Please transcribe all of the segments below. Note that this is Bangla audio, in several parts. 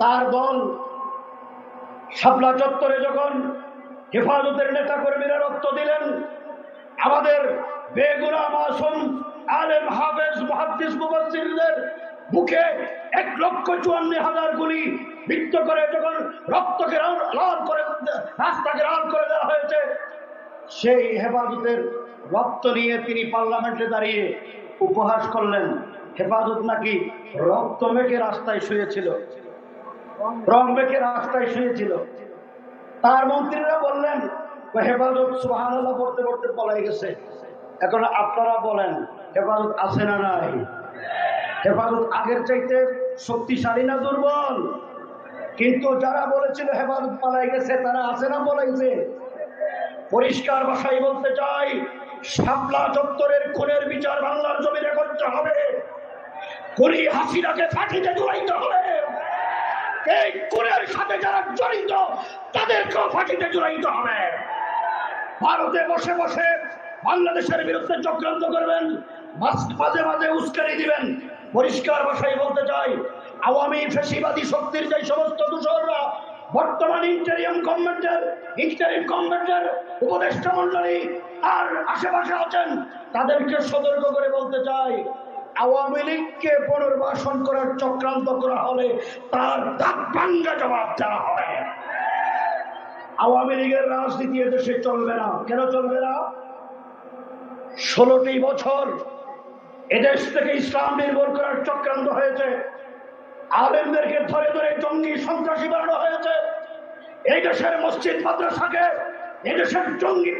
তার দল শাপলা চত্বরে যখন হেফাজতের নেতা কর্মীরা রক্ত দিলেন, আমাদের বেগুনা মাসুম আলেম হাফেজ মহাদ্দিস মুবাসসিরদের বুকে এক লক্ষ চুয়ান্ন হাজার গুলি বৃত্ত করে যখন রক্তকে লাল করে রাস্তাকে লাল করে দেওয়া হয়েছে, সেই হেফাজতের রক্ত নিয়ে তিনি পার্লামেন্টে দাঁড়িয়ে উপহাস করলেন। হেফাজত নাকি রক্ত মেখে রাস্তায় শুয়েছিল। রং রাস্তায় শুয়েছিল। তার মন্ত্রীরা বললেন হেফাজত সুহান পড়তে পড়তে পলাই গেছে। এখন আপনারা বলেন, হেফাজত আছে না নাই? হেফাজত আগের চাইতে শক্তিশালী না দুর্বল? কিন্তু যারা বলেছিল হেফাজত পালাই গেছে, তারা আছে না পলাইছে পরিষ্কার ভাষায় বলতে চাই, শাপলা চত্বরের খুনের বিচার বাংলার জমিনে করতে হবে। কুড়ি হাসিনাকে ফাঁকিতে জড়াইতে হবে। এই খুনের সাথে যারা জড়িত, তাদেরকেও ফাঁকিতে জড়াইতে হবে। ভারতে বসে বসে বাংলাদেশের বিরুদ্ধে চক্রান্ত করবেন মাঝ- মাঝে উস্কানি দিবেন। পরিষ্কার ভাষায় বলতে চাই, আওয়ামী ফেসিবাদী শক্তির যে সমস্ত দূষররা, বর্তমান ইন্টারিয়াম গভর্নমেন্টের ইন্টারিম গভর্নমেন্টের উপদেষ্টা মন্ডলী আর আশেপাশে আছেন, তাদেরকে সতর্ক করে বলতে চাই আওয়ামী লীগকে পুনর্বাসন করার চক্রান্ত করা হলে তার দাঁত ভাঙ্গা জবাব দেওয়া হবে। আওয়ামী লীগের রাজনীতি এদেশে চলবে না। কেন চলবে না? ষোলোটি বছর এদেশ থেকে ইসলাম নির্ভর করার চক্রান্ত হয়েছে। আলেমদেরকে ধরে ধরে জঙ্গি সন্ত্রাসী বানানো হয়েছে। এই দেশের মসজিদ মাদ্রাসাকে এদেশের জঙ্গি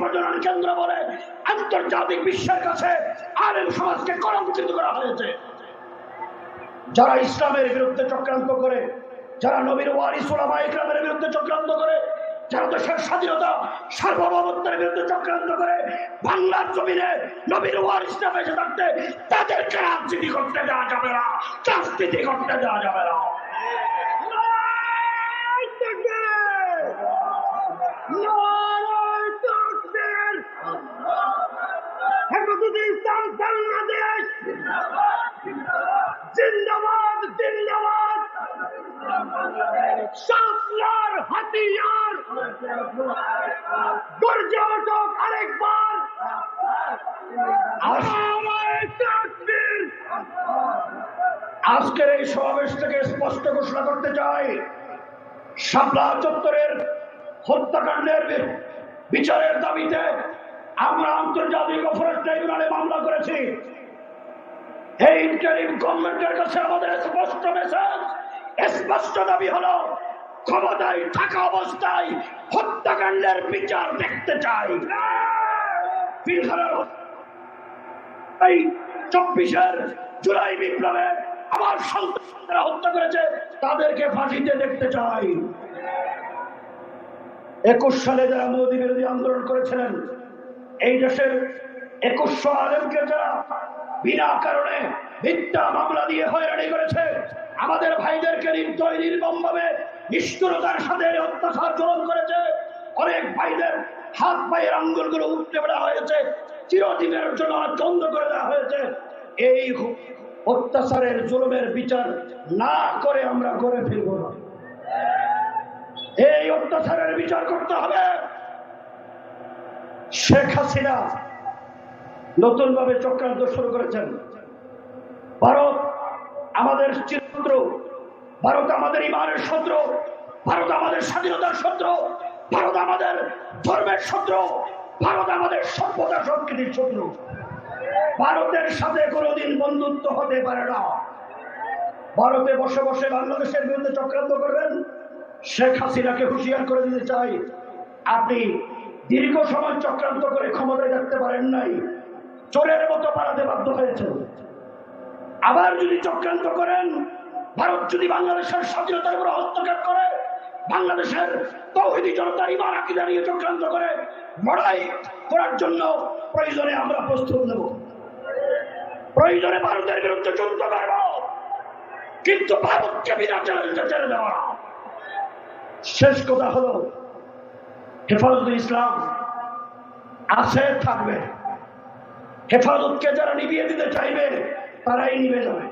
সমাজকে যারা ইসলামের বিরুদ্ধে চক্রান্ত করে, যারা নবীর ওয়ারিস ওলামা ইকরামের বিরুদ্ধে চক্রান্ত করে, যারা দেশের স্বাধীনতা, সার্বভৌমত্বের বিরুদ্ধে চক্রান্ত করে, বাংলার জমিনে নবীর ওয়ারিস না বেঁচে থাকতে তাদেরকে রাজনীতি করতে দেওয়া যাবে না, রাজনীতি করতে দেওয়া যাবে না। শাসলার হাতিয়ার। গর্জে ওঠক আরেকবার। আজকের এই সমাবেশ থেকে স্পষ্ট ঘোষণা করতে চাই, শাপলা চত্বরের হত্যাকাণ্ডের বিচারের দাবিতে আমরা আন্তর্জাতিক অপরাধ ট্রাইব্যুনালে মামলা করেছি। এই ইন্টারিম গভর্নমেন্টের কাছে আমাদের স্পষ্ট মেসেজ স্পষ্ট দাবি হলো, ক্ষমতায় থাকা অবস্থায় হত্যাকাণ্ডের বিচার দেখতে চাই। এই চব্বিশের জুলাই বিপ্লবে আমার সন্তানরা হত্যা করেছে, তাদেরকে ফাঁসিতে দেখতে চাই। একুশ সালে যারা মোদী বিরোধী আন্দোলন করেছিলেন, এই দেশের একুশশো আলেমকে যারা বিনা কারণে মিথ্যা মামলা দিয়ে হয়রানি করেছে। আমাদের ভাইদেরকে নির্দয় নির্মমভাবে নিষ্ঠুরতার সাথে অত্যাচার চলন করেছে। অনেক ভাইদের হাত পায়ের আঙ্গুলগুলো উঠতে বেড়া হয়েছে। চিরদিনের জন্য বন্ধ করে দেওয়া হয়েছে। এই অত্যাচারের জুলুমের বিচার না করে আমরা করে ফিরব না। এই অত্যাচারের বিচার করতে হবে। শেখ হাসিনা নতুন ভাবে চক্রান্ত শুরু করেছেন। ভারত আমাদের চিত্র ভারত আমাদের ইমানের শত্রু, ভারত আমাদের স্বাধীনতার শত্রু, ভারত আমাদের ধর্মের শত্রু, ভারত আমাদের সভ্যতা সংস্কৃতির শত্রু। ভারতের সাথে কোনোদিন বন্ধুত্ব হতে পারে না। ভারতে বসে বসে বাংলাদেশের বিরুদ্ধে চক্রান্ত করবেন, শেখ হাসিনাকে হুঁশিয়ার করে দিতে চাই। আপনি দীর্ঘ সময় চক্রান্ত করে ক্ষমতায় রাখতে পারেন নাই। চোরের মতো পালাতে বাধ্য হয়েছে আবার যদি চক্রান্ত করেন, ভারত যদি বাংলাদেশের স্বাধীনতার উপর হস্তক্ষেপ করে, বাংলাদেশের তৌহিদি জনতার ইমান আকিদা নিয়ে চক্রান্ত করে, লড়াই করার জন্য প্রয়োজনে আমরা প্রস্তুত নেব। প্রয়োজনে ভারতের বিরুদ্ধে যুদ্ধ করব। কিন্তু ভারতকে বিনা চ্যালেঞ্জে ছেড়ে দেওয়া শেষ কথা হলো, হেফাজত ইসলাম আছে, থাকবে। হেফাজতকে যারা নিবিয়ে দিতে চাইবে তারাই নিবে যাবে।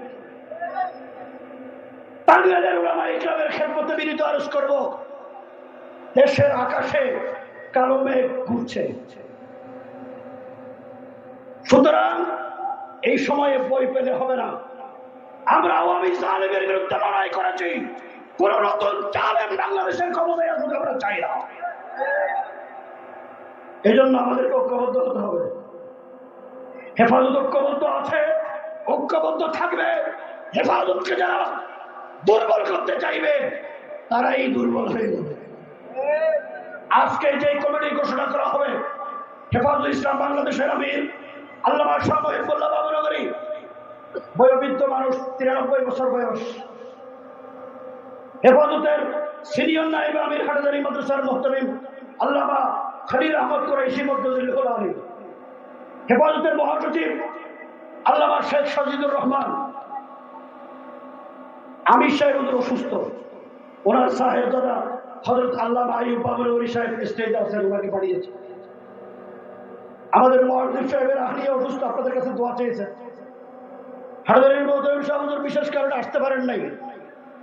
ওলামা ইকরামের খেদমতে বিনীত করব। দেশের আকাশে কালো মেঘ ঘুরছে। সুতরাং এই সময়ে বই পেলে হবে না। আমরা আওয়ামী বিরুদ্ধে লড়াই করেছি। কোন নতুন বাংলাদেশের ক্ষমতায় আসুক, আমরা চাই না। এই জন্য আমাদেরকে ঐক্যবদ্ধ হতে হবে। হেফাজত ঐক্যবদ্ধ আছে। ঐক্যবদ্ধ থাকবে, হেফাজতকে যারা দুর্বল করতে চাইবে, তারাই দুর্বল হয়ে যাবে। আজকে যে কমিটি ঘোষণা করা হবে হেফাজত ইসলাম বাংলাদেশের আমির আল্লাহ বয়োবৃদ্ধ মানুষ, তিরানব্বই বছর বয়স। হেফাজতের সিনিয়র নাইব আমির মাদ্রাসার আহমদ মদ্দুল হেফাজতের মহাসচিব আল্লামা শেখ সাজিদুর রহমান। আমির সাহেব অসুস্থ। ওনার সাহেব দাদা হজরত আল্লাহ আইব বাবুল ওরি সাহেব স্টেজে আছেন ওনাকে পাঠিয়েছে। আমাদের মহাজিব সাহেবের আহলিয়া অসুস্থ, আপনাদের কাছে দোয়া চেয়েছেন। হাজারের মহতম সাহেব বিশেষ কারণে আসতে পারেন নাই।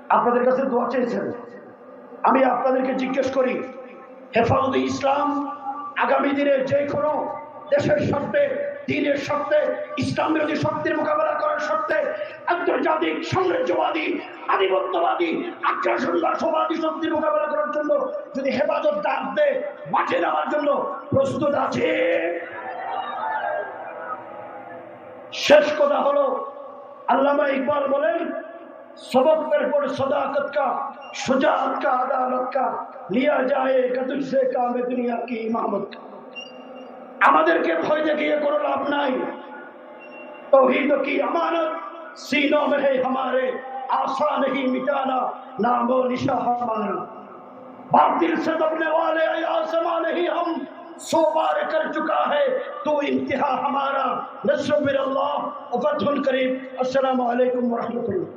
আপনাদের কাছে দোয়া চেয়েছেন। আমি আপনাদেরকে জিজ্ঞেস করি, হেফাজত ইসলাম আগামী দিনে যে কোনো দেশের স্বার্থে দিনের স্বার্থে ইসলাম বিরোধী শক্তির মোকাবেলা করার স্বার্থে আন্তর্জাতিক সাম্রাজ্যবাদী আধিপত্যবাদী আগ্রাসনবাদী শক্তির মোকাবেলা করার জন্য যদি হেফাজত ডাক দেয় মাঠে নামার জন্য প্রস্তুত আছে শেষ কথা হলো আল্লামা ইকবাল বলেন सबक पर पर सदाकत का शुजात का अदालत का लिया जाए कदर से काम दुनिया की इमामत का আমাদেরকে ভয় দেখিয়ে কোনো লাভ নাই। توحید کی امانت سینوں میں ہے ہمارے آسا نہیں مٹانا نام و نشا ہمارا باطل سے دبنے والے آسما نہیں ہم سو بار کر چکا ہے تو انتہا ہمارا। نصر اللہ قریب السلام علیکم ورحمۃ اللہ۔